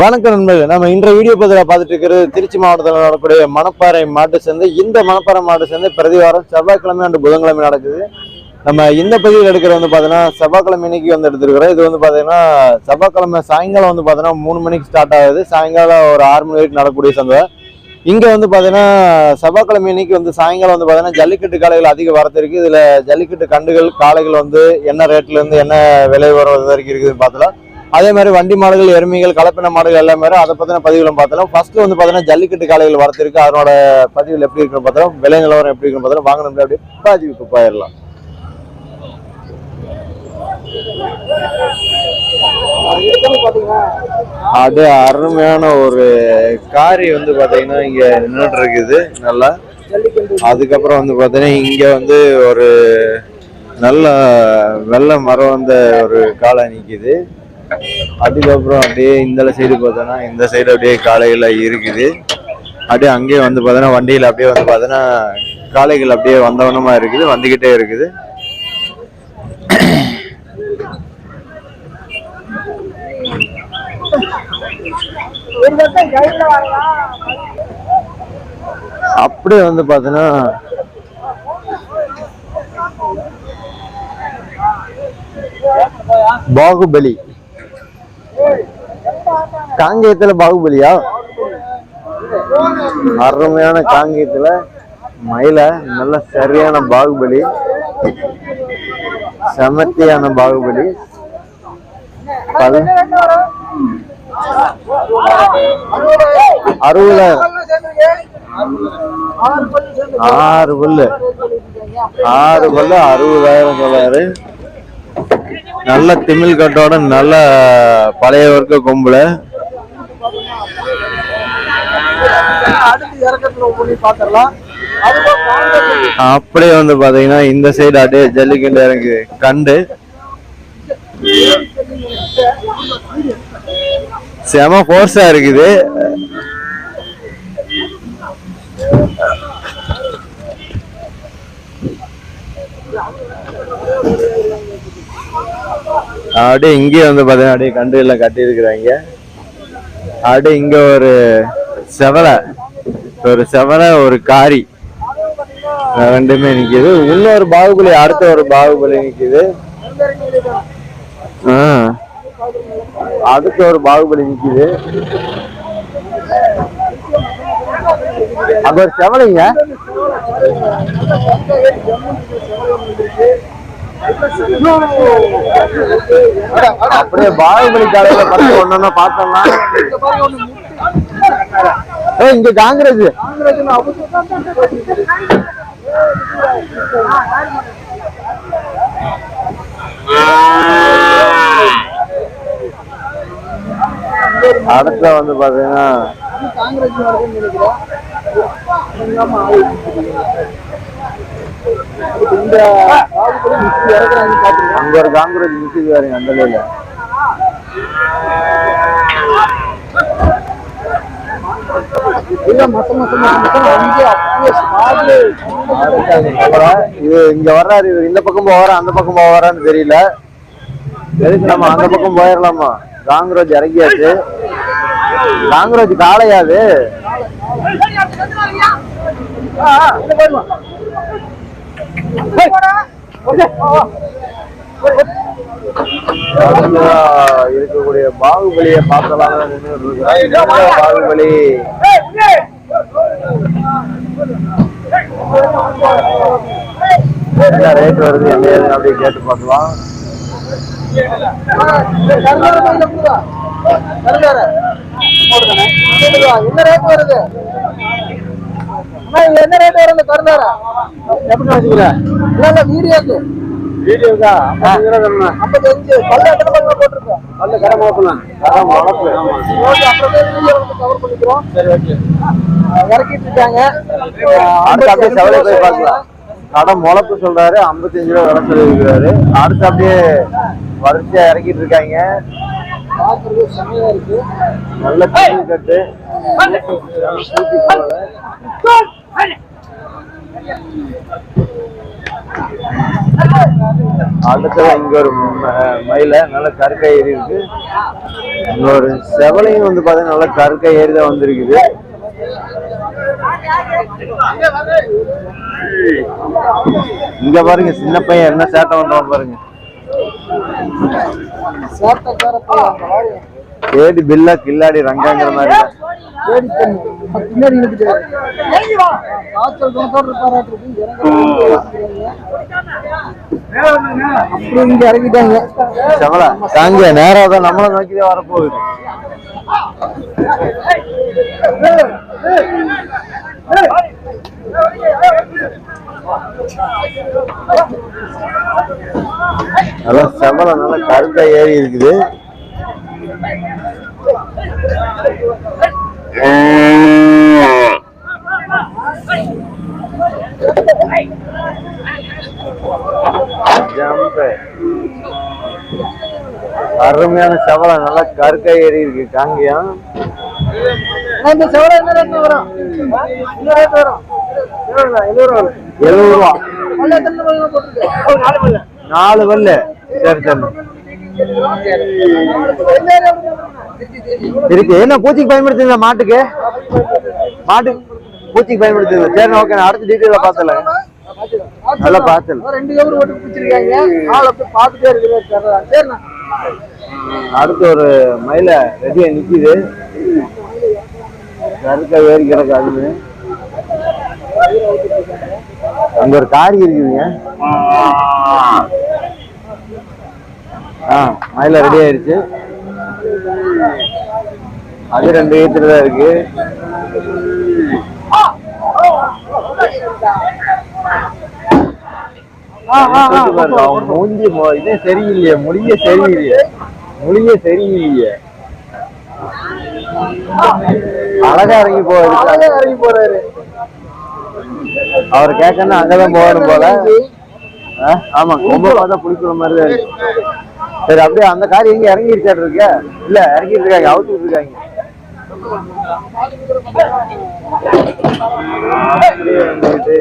வணக்கம் நண்பர்கள் நம்ம இன்றைய வீடியோ பதிவில் பார்த்துட்டு இருக்கிறது திருச்சி மாவட்டத்தில் நடக்கக்கூடிய மணப்பாறை மாட்டு சந்தை இந்த மணப்பாறை மாட்டு சந்தை பிரதி வாரம் செவ்வாய்க்கிழமை அண்டு புதன்கிழமை நடக்குது. நம்ம இந்த பதிவில் எடுக்கிற வந்து பார்த்தீங்கன்னா செவ்வாய்க்கிழமை இன்னைக்கு வந்து எடுத்துருக்கிறோம். இது வந்து பார்த்தீங்கன்னா செவ்வாய்க்கிழமை சாயங்காலம் வந்து பார்த்தீங்கன்னா மூணு மணிக்கு ஸ்டார்ட் ஆகுது. சாயங்காலம் ஒரு ஆறு மணி வரைக்கும் நடக்கக்கூடிய சந்தை இங்கே வந்து பார்த்தீங்கன்னா செவ்வாய்க்கிழமை இன்னைக்கு வந்து சாயங்காலம் வந்து பார்த்தீங்கன்னா ஜல்லிக்கட்டு காளைகள் அதிக வரத்து இருக்குது இதில் ஜல்லிக்கட்டு கண்டுகள் காளைகள் வந்து என்ன ரேட்லேருந்து என்ன விலை வர வரைக்கும் இருக்குதுன்னு பார்த்தலாம் அதே மாதிரி வண்டி மாடுகள் எருமைகள் கலப்பின மாடுகள் எல்லாமே அதை பற்றின பதிவுகளும் பார்த்தோம் ஃபர்ஸ்ட் வந்து பார்த்தீங்கன்னா ஜல்லிக்கட்டு காளைகள் வரத்து இருக்கு. அதனோட பதிவுகள் எப்படி இருக்குன்னு பார்த்தாலும் விலை நிலவரம் எப்படி இருக்குன்னு பார்த்தோம் வாங்கணும் நம்ம அப்படியே பதிவுக்கு போயிடலாம். அது அருமையான ஒரு காரி வந்து பாத்தீங்கன்னா இங்க நின்றுட்டு இருக்குது நல்லா. அதுக்கப்புறம் வந்து பாத்தீங்கன்னா இங்க வந்து ஒரு நல்ல வெள்ளை மரம் வந்த ஒரு காளை நிக்குது. அதுக்கப்புறம் அப்படியே இந்த சைடு பார்த்தோன்னா இந்த சைடு அப்படியே காளைகள் இருக்குது. அப்படியே அங்கேயே வந்து பார்த்தோன்னா வண்டியில் அப்படியே வந்து பார்த்தோன்னா காளைகள் அப்படியே வந்தவனமாக இருக்குது வந்துக்கிட்டே இருக்குது. அப்படியே வந்து பார்த்தோன்னா பாகுபலி. காங்கேயத்துல பாகுபலியா? அருமையான காங்கேயத்துல மயில நல்ல சரியான பாகுபலி. செமத்தியான பாகுபலி. பல அறுபதாயிரம் ஆறு பல்லு. ஆறு பல்லு அறுபதாயிரம் சொல்றாரு. நல்ல திமிழ் கட்டோட நல்ல பழைய வர்க்க கொம்புல. அப்படியே வந்து பாத்தீங்கன்னா இந்த சைடு அப்படியே ஜல்லிக்கண்டு இறங்குது. கண்டு. செம ஃபோர்ஸாக இருக்குது. அப்படியே இங்கேயே வந்து பார்த்தீங்கன்னா அப்படியே கண்டு எல்லாம் அப்படியே இங்கே ஒரு செவலை ஒரு செவலை ஒரு காரி. ரெண்டுமே நிற்கிது இன்னொரு பாகுபலி அடுத்த ஒரு பாகுபலி நிற்கிது ஆ. அதுக்கு ஒரு பாகுபலி நிற்குது அங்க ஒரு செவலைங்க. அப்படியே பாகுபலி காலையில பத்தி ஒன்னா பார்த்தோம்னா. ஏய், இங்க காங்கிரஸ் அடுத்த வந்து பாத்தீங்கன்னா காங்கிரஸ் நடக்கும்னு நினைக்கிறேன் ஆமா, அதுக்கு இந்த பாகுபலி அடுத்த வந்து பார்த்தீங்கன்னா அங்க ஒரு காங்கிரஸ் நிக்குது பாருங்க அந்த நிலையில இது இங்க வர்றாரு இவர் இந்த பக்கம் போவாரா அந்த பக்கம் போவாரான்னு தெரியல. எதுக்கு நம்ம அந்த பக்கம் போயிடலாமா காங்கிரஸ் இறங்கியாச்சு. காங்கிரஸ் காளையாது. இருக்கக்கூடிய பாகுபலியை பார்க்கலாம் பாகுபலி. என்ன ரேட் வருது என்ன ஏதுன்னு அப்படியே கேட்டு பார்க்கலாம். என்ன ரேட் வருது? என்ன ரேட் வருது? கருந்தார எப்படி வச்சுக்கிறேன் இல்ல இல்ல வீடியோக்கு. வீடியோக்கா? ஐம்பத்தஞ்சு. பல்ல எத்தனை பல்ல போட்டிருக்கோம் நல்ல கடை மாப்பலாம் கடை மாப்பு ஓகே அப்புறமே வீடியோ வந்து கவர் பண்ணிக்கிறோம். சரி ஓகே. இறக்கிட்டு இருக்காங்க. அடுத்து அப்படியே செவலை போய் பார்க்கலாம். கடை முளப்பு சொல்றாரு ஐம்பத்தஞ்சு ரூபா விலை சொல்லியிருக்கிறாரு. அடுத்து அப்படியே வரிசையா இறக்கிட்டு இருக்காங்க. பார்க்கறது செம்மையா இருக்கு. நல்ல தண்ணி கட்டு. அடுத்தது இங்க ஒரு மயில நல்ல கருக்கை ஏறி இருக்கு. ஒரு செவலையும் வந்து பாத்தீங்கன்னா நல்ல கருக்கை ஏறி தான் வந்திருக்குது. இங்க பாருங்க சின்ன பையன் என்ன சேட்டை பண்றான் பாருங்க. சேட்டக்கார பையன். ஏடி பில்லா கில்லாடி ரங்காங்கிற மாதிரி தான். தேடி பண்ணு. பின்னாடி இழுத்துட்டு வா. காய்ச்சல் குணத்தோட இருப்பாராட்டிருக்கு. இறங்க அப்படி இங்க இறங்கிட்டாங்க செவலை தாங்க நேரம் தான் நம்மளை நோக்கி தான் வரப்போகுது நல்லா செவலை நல்லா கருத்தா ஏறி இருக்குது. அருமையான செவலை நல்லா கருக்கா ஏறி இருக்கு காங்கியம். இந்த செவரை என்ன ரேட் வரும்? என்ன ரேட் வரும்? எழுபது ரூபா நாலு பல்ல சரி சரி. இருக்கு. என்ன பூச்சிக்கு பயன்படுத்துங்க மாட்டுக்கு? மாட்டு பூச்சிக்கு பயன்படுத்துங்க சரி ஓகே அடுத்த டீட்டெயில பார்த்தல நல்லா பார்த்தல ரெண்டு கவர் போட்டு பிடிச்சிருக்காங்க ஆள் அப்படியே பார்த்துட்டே இருக்கிறாரு சரிண்ணா அடுத்து ஒரு மயில ரெடியா நிக்குது. கருக்க ஏறி கிடக்கு அதுன்னு அங்க ஒரு காரி இருக்குதுங்க. ஆ மயில ரெடி ஆயிருச்சு. அது ரெண்டு ஈத்துல தான் இருக்கு. அவன் மூஞ்சி இதே சரியில்லையே முடிய சரியில்லையே. முடிய சரியில்லையே. அழகா இறங்கி போவாரு அழகா இறங்கி போறாரு. அவர் கேட்கணும் அங்கதான் போகணும் போல. ஆ, ஆமா ரொம்ப பார்த்தா புளிக்குற மாதிரி தான் இருக்கு. சரி அப்படியே அந்த கார் எங்க இறங்கிருக்காரு இருக்க இல்ல இறங்கிட்டு இருக்காங்க அவுத்து இருக்காங்க. அப்படியே வந்துட்டு.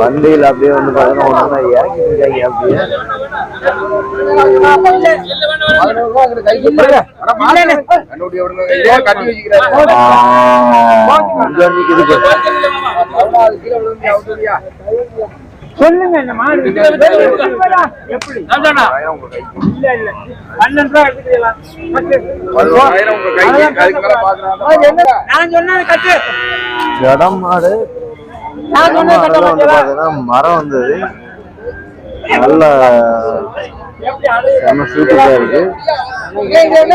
வண்டியில அப்படியே வந்து பாத்தீங்கன்னா ஒண்ணு இறங்கிட்டு இருக்காங்க அப்படியே. சொல்லுங்க இந்த மாடு எப்படி? இல்ல இல்ல. பன்னெண்டு ரூபா எடுத்துக்கலாம் நான் சொன்னது கட்டு இடம் மாடு. மாடுல வந்து கட்ட பாத்தீங்கன்னா மரம் வந்தது நல்ல செம சூப்பரா இருக்கு. என்ன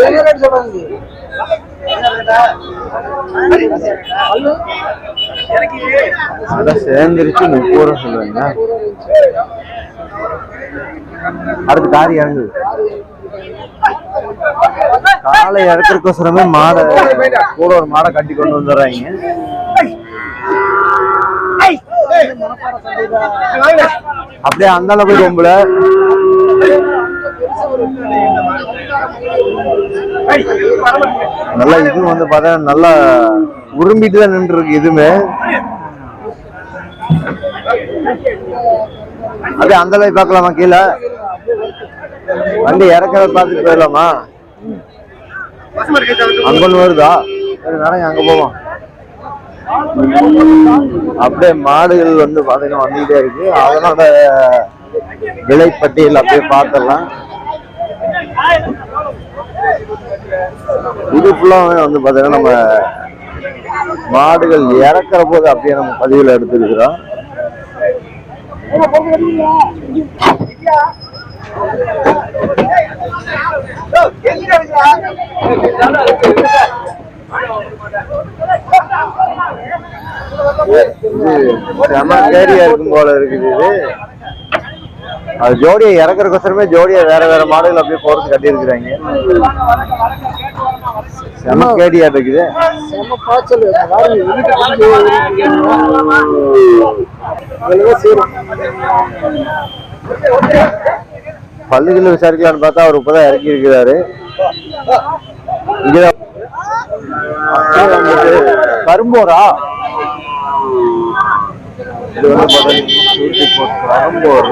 என்ன ரேட் சொல்றாங்க சேர்ந்துருச்சு முப்பது ரூபா சொல்றாங்க அடுத்து காரி இறங்குது காலை இறக்குறக்கோசரமே மாடை கூட ஒரு மாடை கட்டி கொண்டு வந்துடுறாங்க. அப்படியே அந்தால போய் கும்பல. நல்லா இது வந்து பார்த்தா நல்லா உரும்பிட்டு தான் நின்று இருக்கு இதுமே அப்படியே அந்த லை பார்க்கலாமா கீழே? வண்டி இறக்கிறத பார்த்துட்டு போயிடலாமா? அங்க ஒண்ணு வருதா? சரி நடங்க அங்க போவோம். அப்படியே மாடுகள் வந்து பார்த்தீங்கன்னா வந்துகிட்டே இருக்கு அதனோட விலைப்பட்டியல் அப்படியே பார்த்துடலாம் இது ஃபுல்லாகவே வந்து பார்த்தீங்கன்னா நம்ம மாடுகள் இறக்குற போது அப்படியே நம்ம பதிவில் எடுத்துருக்கிறோம் செம கேரியா இருக்கும் போல இருக்குது இது. அது ஜோடியை இறக்குறக்கோசரமே ஜோடியை வேற வேற மாடுகள் அப்படியே போறது கட்டி இருக்கிறாங்க செம கேடியா இருக்குது. செம்ம பாய்ச்சல் பாருங்க இனிப்பு குடிச்சு இவ்வளவு சேரும் பல்லுகள் விசாரிக்கலாம்னு பார்த்தா அவர் இப்பதான் இறக்கி இருக்கிறாரு கரும்போரா? இது வந்து கரும்போர்.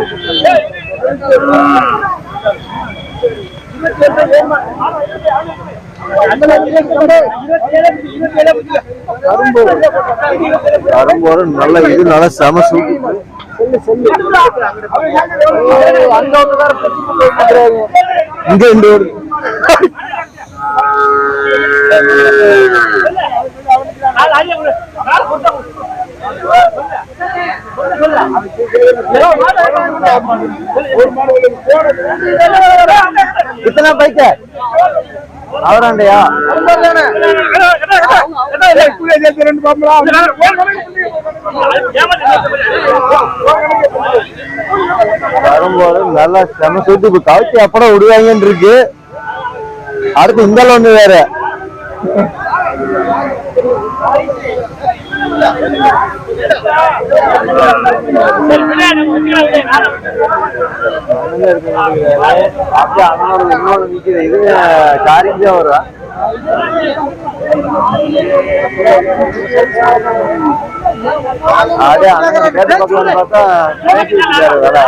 கரும்போர். நல்ல இது நல்ல செம போயிட்டு இங்க இந்த ஒரு இத்தனை பைக்க? அவராண்டையா? வரும்போது நல்லா செம சுத்தி இப்ப கவுச்சி அப்படம் விடுவாங்கன்னு இருக்கு. அடுத்து இந்த லோன் வேற. அப்படியே அண்ணனோட இது காரிஞ்சா வருவா அப்படியே அண்ணன் கேட்டு பார்த்தா வேலை